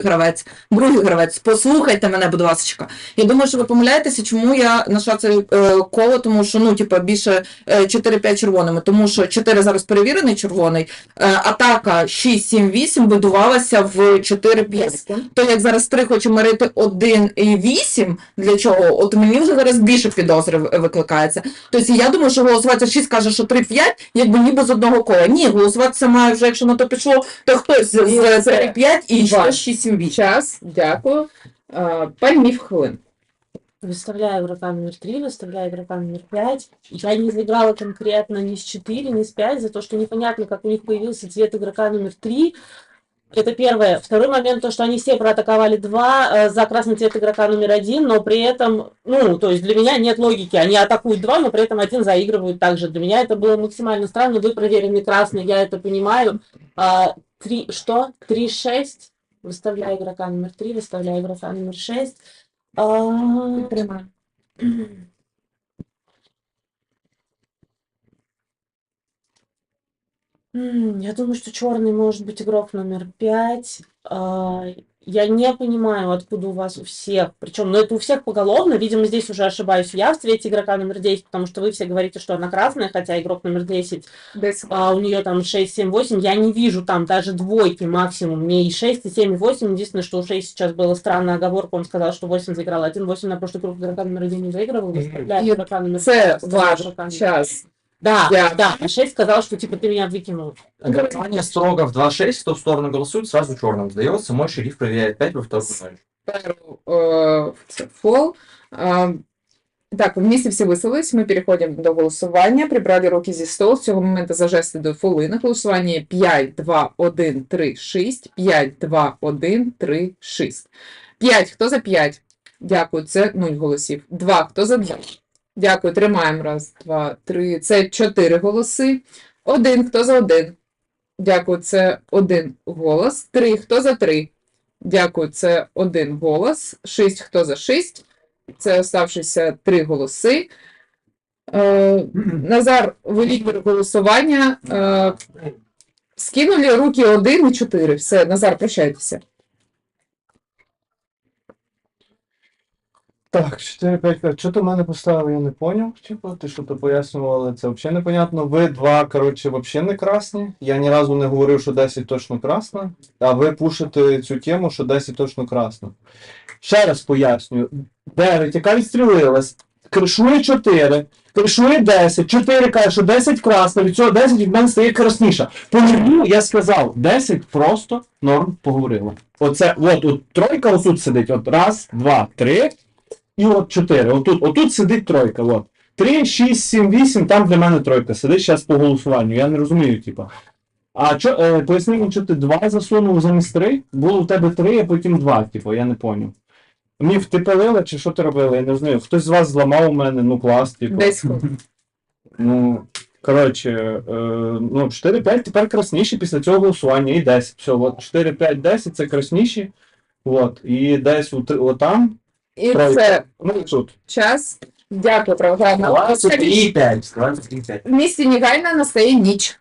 гравець, другий гравець, послухайте мене, будь ласка. Я думаю, що ви помиляєтеся, чому я наша це е, коло, тому що ну, типу, більше е, 4-5 червоними, тому що 4 зараз перевірений червоний, е, атака 6-7-8 будувалася в 4-5. То як зараз 3 хоче мирити 1 і 8, для чого? От мені вже зараз більше підозрів викликається. Тобто я думаю, що голосувати 6 каже, що 3-5, якби ніби з одного кола. Ні, голосуватися має вже, якщо на то пішло, то хтось з 3-5 і 6-7. Сюбі. Час, дякую. А, е, Пальмів хвилин. Выставляю игрока номер 3, выставляю игрока номер 5. Я не заиграла конкретно ни с 4, ни с 5, за то, что непонятно, как у них появился цвет игрока номер 3. Это первое. Второй момент, то, что они все проатаковали два а, за красный цвет игрока номер один, но при этом, ну, то есть для меня нет логики. Они атакуют два, но при этом один заигрывают также. Для меня это было максимально странно. Вы проверили красный, я это понимаю. А, три, что? Три шесть? Выставляю игрока номер 3, выставляю игрока номер 6. А, Я думаю, что черный может быть игрок номер пять. А, Я не понимаю, откуда у вас у всех, причем, ну это у всех поголовно, видимо, здесь уже ошибаюсь я в цвете игрока номер 10, потому что вы все говорите, что она красная, хотя игрок номер 10, Десь а у нее там 6, 7, 8, я не вижу там даже двойки максимум, мне и 6, и 7, и 8, единственное, что у 6 сейчас была странная оговорка, он сказал, что 8 заиграл, 1, 8 на прошлый круг игрока номер 1 не выигрывал, выставляю И игрока номер це пять, выставляю ваш игрока номер час. Да, Я- да, а 6 сказал, что типа ты меня выкинул. Голосование строго в 2-6, кто в сторону голосует, сразу черным сдается. Мой шериф проверяет 5 во второй ноль. Перу, е, це фол. А, Так, вместе всі висловились, ми переходимо до голосування. Прибрали руки зі столу. З цього моменту за жести до фоли. На голосування 5, 2, 1, 3, 6. 5, 2, 1, 3, 6. 5. Хто за 5? Дякую, це 0 голосів. 2. Хто за 2? Дякую, тримаємо. Раз, два, три. Це 4 голоси. 1. Хто за 1? Дякую, це 1 голос. 3. Хто за 3? Дякую, це один голос. Шість, хто за шість? Це оставшися три голоси. Е, Назар, ви лідер голосування. Е, скинули руки один і чотири. Все, Назар, прощайтеся. Так, 4, 5, 5. Що ти мене поставив, я не поняв. Типу, ти що то пояснювали, це взагалі непонятно. Ви два, коротше, взагалі не красні. Я ні разу не говорив, що 10 точно красна, а ви пушите цю тему, що 10 точно красна. Ще раз пояснюю. 9, яка відстрілилась, кришує 4, кришує 10, 4 каже, що 10 красна, від цього 10 від мене стає красніша. По мені я сказав, 10 просто норм поговорила. Оце, от, от тройка отут сидить, от раз, два, три, і от 4. Отут, отут сидить тройка. От. 3, 6, 7, 8, там для мене тройка. Сидить зараз по голосуванню. Я не розумію, типа. А чо, е, поясни мені, що ти 2 засунув замість 3? Було у тебе 3, а потім 2, типу, я не поняв. Мені втепелили, чи що ти робили? Я не знаю. Хтось з вас зламав у мене, ну клас, типу. Десь. Ну, коротше, е, ну, 4-5 тепер красніші після цього голосування і 10. Все, от 4-5-10 це красніші. От, і десь от, отам, І Тройка. це ну і тут. час. Дякую, православна. 23-5. 23-5. В місті негайно настає ніч.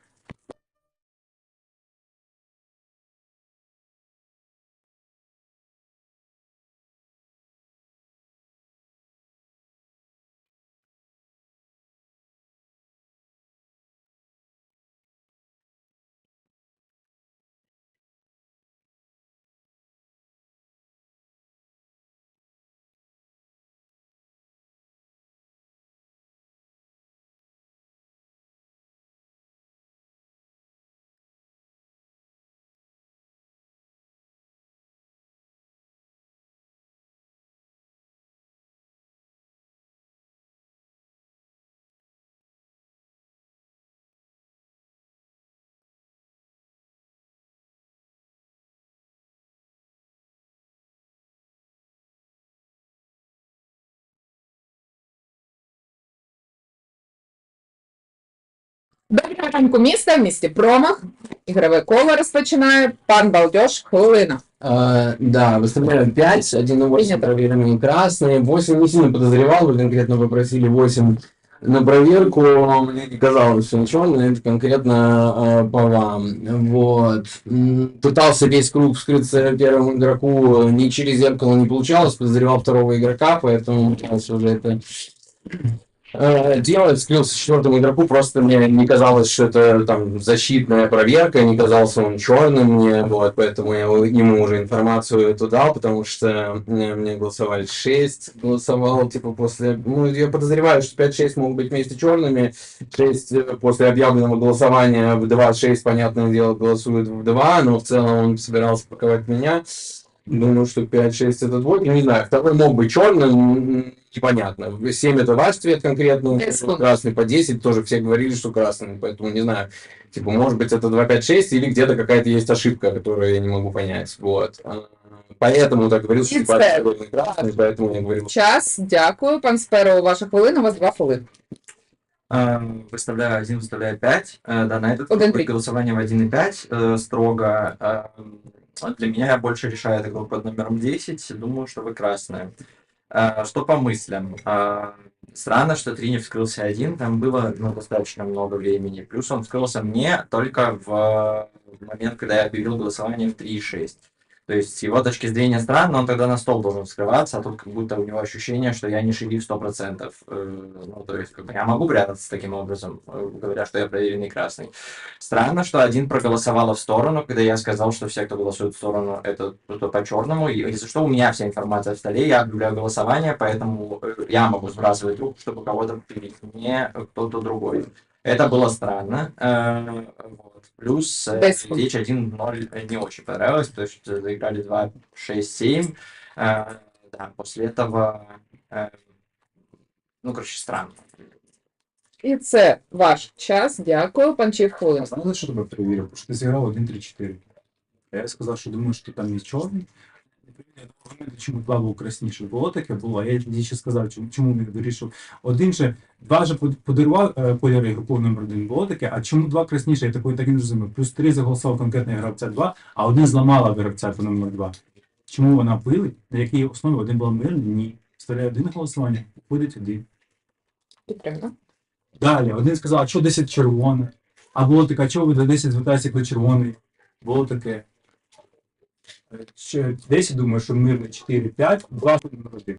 Доброго ранку міста в місті Промах. Ігрове коло розпочинає пан Балдеж. Хвилина. А, да, выставляю 5, 1 и 8 Принято. проверенные красные, 8 не сильно подозревал, вы конкретно попросили 8 на проверку мне не казалось все ничего, но это конкретно э, по вам. Вот. М, Пытался весь круг вскрыться первому игроку, ни через зеркало не получалось, подозревал второго игрока, поэтому пытался уже это э, делать. Вскрылся четвертому игроку, просто мне не казалось, что это там защитная проверка, не казался он черным мне, вот, поэтому я ему уже информацию эту дал, потому что э, мне голосовали 6, голосовал, типа, после, ну, я подозреваю, что 5-6 могут быть вместе черными, 6 э, после объявленного голосования в 2-6, понятное дело, голосуют в 2, но в целом он собирался паковать меня. Думаю, что 5-6 это двойка, не знаю, второй мог быть черным, непонятно. 7 это ваш цвет конкретно, Эскон. красный по 10, тоже все говорили, что красный, поэтому не знаю. Типа, может быть, это 2-5-6, или где-то какая-то есть ошибка, которую я не могу понять. Вот. А, Поэтому так говорил, что І типа красный, поэтому я говорил. Час, дякую. Пан Сперо, ваша хвилина, у вас два хвилини. Э, Выставляю 1, выставляю 5. Э, Да, на этот Один, круг три. голосование в 1 и 5 э, строго. Э, Для меня больше решает игрок под номером 10. Думаю, что вы красные. Э, Что по мыслям? Э, Странно, что Трини вскрылся один, там было ну, достаточно много времени. Плюс он вскрылся мне только в момент, когда я объявил голосование в 3.6. То есть с его точки зрения странно, он тогда на стол должен вскрываться, а тут как будто у него ощущение, что я не шериф 100%. Э, Ну, то есть как бы я могу прятаться таким образом, э, говоря, что я проверенный красный. Странно, что один проголосовал в сторону, когда я сказал, что все, кто голосует в сторону, это кто по черному. И если что, у меня вся информация в столе, я объявляю голосование, поэтому э, я могу сбрасывать руку, чтобы кого-то привить, не кто-то другой. Это было странно. Э, вот. Плюс э, Без секунд. речь 1-0 не очень понравилось, потому что заиграли 2-6-7. Э, Да, после этого, э, ну, короче, странно. І це ваш час. Дякую. Пан Чів, хвилина. А знаєте, що тебе перевірив? Тому що ти зіграв 1-3-4. Я сказав, що думаю, що там є чорний. Я думаю, чому два був красніше. Було таке було, я тоді ще сказав, чому, чому не вирішив. Один же, два же подарував е, кольори групу номер один, було таке, а чому два красніше? Я такий так і не розумів. Плюс три заголосував конкретно гравця 2, а один зламала гравця по номер 2. Чому вона пилить? На якій основі один був мирний? Ні. Вставляє один голосування, виходить один. Підтримано. Далі, один сказав, а що 10 червоне? А було таке, а чого ви до 10 звертаєтеся, коли червоний? Було таке. Ще 10, думаю, що мирний 4, 5, 2 номер 1.